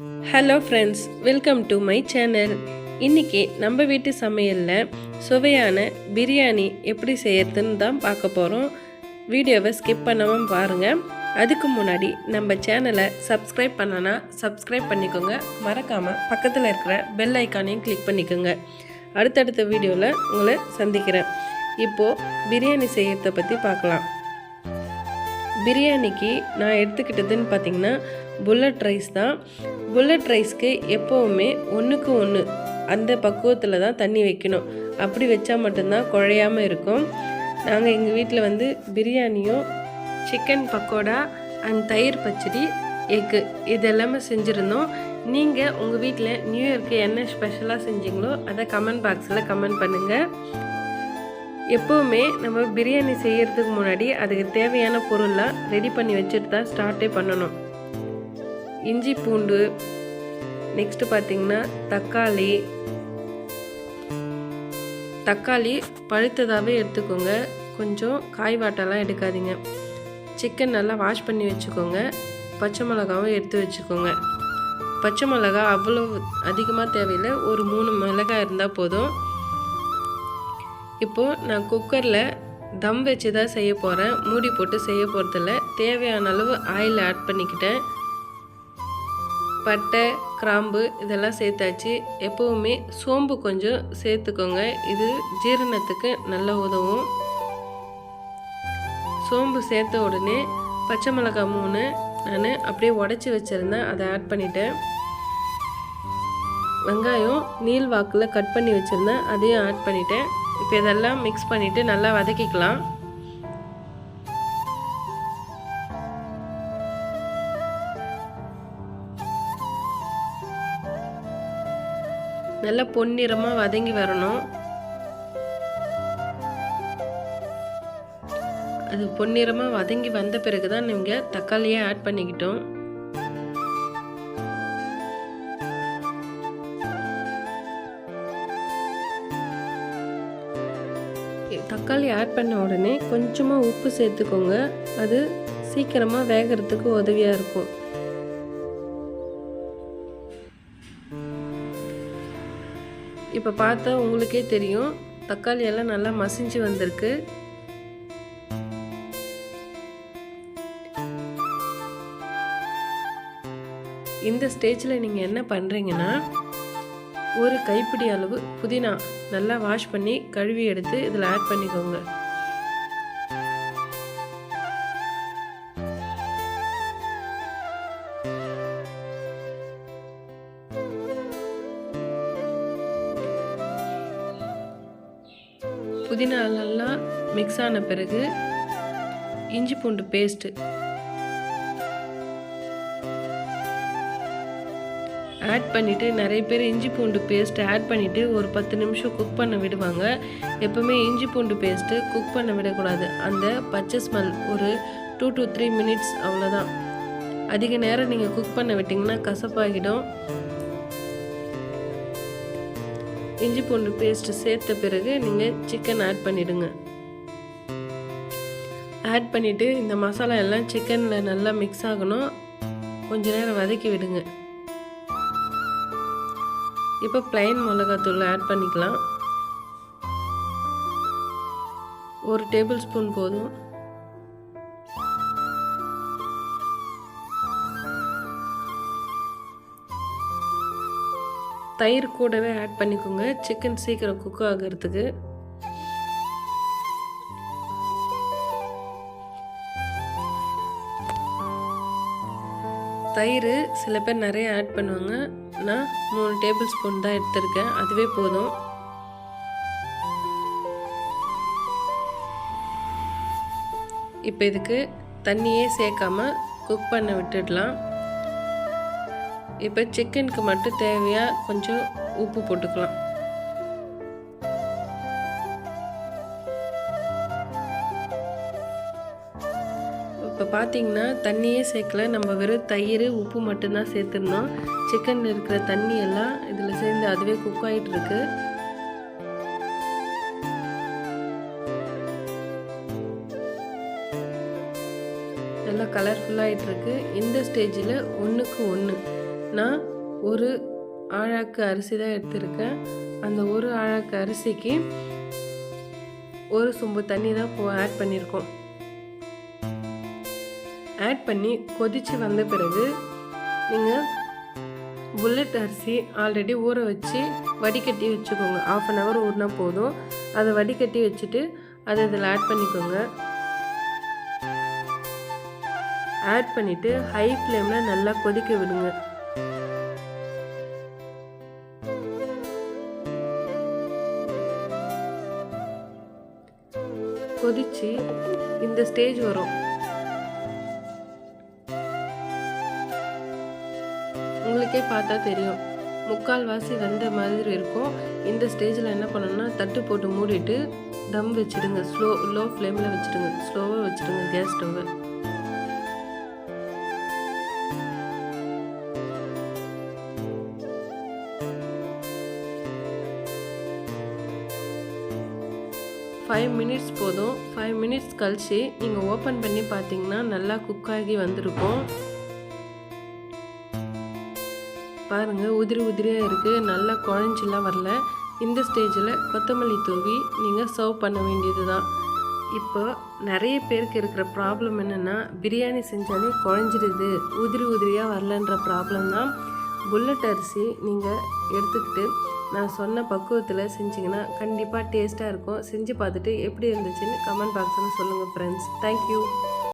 Hello friends welcome to my channel இன்னைக்கு நம்ம வீட்டு சமையலில் சுவையான பிரியாணி எப்படி செய்யறதுன்னு தான் பார்க்க போகிறோம் வீடியோவை ஸ்கிப் பண்ணாமல் பாருங்கள் அதுக்கு முன்னாடி நம்ம சேனலை சப்ஸ்கிரைப் பண்ணனா சப்ஸ்கிரைப் பண்ணிக்கோங்க. மறக்காமல் பக்கத்தில் இருக்கிற பெல் ஐக்கானையும் கிளிக் பண்ணிக்கோங்க. அடுத்தடுத்த வீடியோவில் உங்களை சந்திக்கிறேன். இப்போது பிரியாணி செய்கிறத பற்றி பார்க்கலாம். பிரியாணிக்கு நான் எடுத்துக்கிட்டதுன்னு பார்த்திங்கன்னா புல்லட் ரைஸ் தான். புல்லட் ரைஸ்க்கு எப்போவுமே ஒன்றுக்கு ஒன்று அந்த பக்குவத்தில் தான் தண்ணி வைக்கணும். அப்படி வச்சா மட்டும்தான் குழையாமல் இருக்கும். நாங்கள் எங்கள் வீட்டில் வந்து பிரியாணியும் சிக்கன் பக்கோடா அண்ட் தயிர் பச்சடி எக்கு இது எல்லாமே செஞ்சுருந்தோம் நீங்கள் உங்கள் வீட்டில் நியூ இயர்க்கு என்ன ஸ்பெஷலாக செஞ்சீங்களோ அதை கமெண்ட் பாக்ஸில் கமெண்ட் பண்ணுங்கள் எப்போவுமே நம்ம பிரியாணி செய்கிறதுக்கு முன்னாடி அதுக்கு தேவையான பொருள்லாம் ரெடி பண்ணி வச்சுட்டு தான் ஸ்டார்ட்டே பண்ணணும். இஞ்சி பூண்டு நெக்ஸ்ட்டு பார்த்தீங்கன்னா தக்காளி. தக்காளி பழுத்ததாகவே எடுத்துக்கோங்க. கொஞ்சம் காய் வாட்டெல்லாம் எடுக்காதீங்க. சிக்கன் நல்லா வாஷ் பண்ணி வச்சுக்கோங்க. பச்சை மிளகாவும் எடுத்து வச்சுக்கோங்க. பச்சை மிளகா அவ்வளோ அதிகமாக தேவையில்லை. ஒரு மூணு மிளகாய் இருந்தால் போதும். இப்போது நான் குக்கரில் தம் வச்சு தான் செய்ய போகிறேன் மூடி போட்டு செய்ய போகிறதில்ல தேவையான அளவு ஆயில் ஆட் பண்ணிக்கிட்டேன். பட்டை கிராம்பு இதெல்லாம் சேர்த்தாச்சு. எப்போவுமே சோம்பு கொஞ்சம் சேர்த்துக்கோங்க. இது ஜீரணத்துக்கு நல்ல உதவும். சோம்பு சேர்த்த உடனே பச்சை மிளகாய் மூணு நான் அப்படியே உடச்சி வச்சுருந்தேன். அதை ஆட் பண்ணிட்டேன். வெங்காயம் நீள் வாக்கில் கட் பண்ணி வச்சுருந்தேன். அதையும் ஆட் பண்ணிட்டேன். இப்போ இதெல்லாம் மிக்ஸ் பண்ணிவிட்டு நல்லா வதக்கிக்கலாம். நல்லா பொன்னிறமாக வதங்கி வரணும். அது பொன்னிறமாக வதங்கி வந்த பிறகு தான் நீங்கள் தக்காளியை ஆட் பண்ணிக்கிட்டோம். தக்காளி ஆட் பண்ண உடனே கொஞ்சமாக உப்பு சேர்த்துக்கோங்க. அது சீக்கிரமாக வேகிறதுக்கு உதவியாக இருக்கும். இப்போ பார்த்தா உங்களுக்கே தெரியும். தக்காளி எல்லாம் நல்லா மசிஞ்சு வந்திருக்கு. இந்த ஸ்டேஜில் நீங்கள் என்ன பண்ணுறீங்கன்னா ஒரு கைப்பிடி அளவு புதினா நல்லா வாஷ் பண்ணி கழுவி எடுத்து இதில் ஆட் பண்ணிக்கோங்க. புதினா நல்லா மிக்ஸ் ஆன பிறகு இஞ்சி பூண்டு பேஸ்ட்டு ஆட் பண்ணிவிட்டு நிறைய பேர் இஞ்சி பூண்டு பேஸ்ட் ஆட் பண்ணிவிட்டு ஒரு பத்து நிமிஷம் குக் பண்ண விடுவாங்க. எப்போவுமே இஞ்சி பூண்டு பேஸ்ட்டு குக் பண்ண விடக்கூடாது. அந்த பச்சை ஸ்மெல் ஒரு டூ டு த்ரீ மினிட்ஸ் அவ்வளோதான் அதிக நேரம் நீங்கள் குக் பண்ண விட்டிங்கன்னா கசப்பாகிடும். இஞ்சி பூண்டு பேஸ்ட் சேர்த்த பிறகு நீங்கள் சிக்கன் ஆட் பண்ணிவிடுங்க ஆட் பண்ணிவிட்டு இந்த மசாலா எல்லாம் சிக்கனில் நல்லா மிக்ஸ் ஆகணும். கொஞ்ச நேரம் வதக்கி விடுங்க. இப்போ பிளைன் மிளகாத்தூள் ஆட் பண்ணிக்கலாம். ஒரு டேபிள் ஸ்பூன் போதும். தயிர் கூடவே ஆட் பண்ணிக்கோங்க. சிக்கன் சீக்கிரம் குக் ஆகிறதுக்கு. தயிர் சில பேர் நிறைய ஆட் பண்ணுவாங்க. நான் மூணு டேபிள் ஸ்பூன் தான் எடுத்திருக்கேன். அதுவே போதும். இப்போ இதுக்கு தண்ணியே சேர்க்காம குக் பண்ண விட்டுடலாம். இப்போ சிக்கனுக்கு மட்டும் தேவையாக கொஞ்சம் உப்பு போட்டுக்கலாம். இப்போ பார்த்தீங்கன்னா தண்ணியே சேர்க்கல. நம்ம வெறும் தயிர் உப்பு மட்டும்தான் சேர்த்துருந்தோம். சிக்கனில் இருக்கிற தண்ணி எல்லாம் இதில் சேர்ந்து அதுவே குக் ஆகிட்டு இருக்கு. நல்லா கலர்ஃபுல்லாகிட்டு இருக்கு. இந்த ஸ்டேஜில் ஒன்றுக்கு ஒன்று நான் ஒரு ஆழாக்கு அரிசி தான் எடுத்திருக்கேன். அந்த ஒரு ஆழாக்கு அரிசிக்கு ஒரு சொம்பு தண்ணி தான் இப்போ ஆட் பண்ணியிருக்கோம். ஆட் பண்ணி கொதித்து வந்த பிறகு நீங்கள் புல்லட் அரிசி ஆல்ரெடி ஊற வச்சு வடிகட்டி வச்சுக்கோங்க. ஆஃப் அன் ஹவர் ஊறினா போதும். அதை வடிகட்டி வச்சுட்டு அதை இதில் ஆட் பண்ணிக்கோங்க. ஆட் பண்ணிவிட்டு ஹை ஃப்ளேமில் நல்லா கொதிக்க விடுங்க. கொதிச்சு இந்த ஸ்டேஜ் வரும். உங்களுக்கே பார்த்தா தெரியும். முக்கால் வாசி வந்த மாதிரி இருக்கும். இந்த ஸ்டேஜில் என்ன பண்ணணும்னா தட்டு போட்டு மூடிட்டு தம் வச்சுடுங்க. ஸ்லோ லோ ஃப்ளேமில் வச்சுடுங்க ஸ்லோவாக வச்சிடுங்க. கேஸ் ஸ்டவ்வை ஃபைவ் மினிட்ஸ் போதும். ஃபைவ் மினிட்ஸ் கழிச்சு நீங்கள் ஓப்பன் பண்ணி பார்த்தீங்கன்னா நல்லா குக் ஆகி வந்திருக்கும். பாருங்கள் உதிரி உதிரியாக இருக்குது நல்லா குழஞ்செல்லாம் வரல. இந்த ஸ்டேஜில் கொத்தமல்லி தூவி நீங்கள் சர்வ் பண்ண வேண்டியது தான் இப்போ நிறைய பேருக்கு இருக்கிற ப்ராப்ளம் என்னென்னா பிரியாணி செஞ்சாலே குழஞ்சிடுது உதிரி உதிரியாக வரலன்ற ப்ராப்ளம் தான். புல்லட் அரிசி நீங்கள் எடுத்துக்கிட்டு நான் சொன்ன பக்குவத்தில் செஞ்சிங்கன்னா கண்டிப்பாக டேஸ்ட்டாக இருக்கும். செஞ்சு பார்த்துட்டு எப்படி இருந்துச்சுன்னு கமெண்ட் பாக்ஸில் சொல்லுங்கள் ஃப்ரெண்ட்ஸ் தேங்க்யூ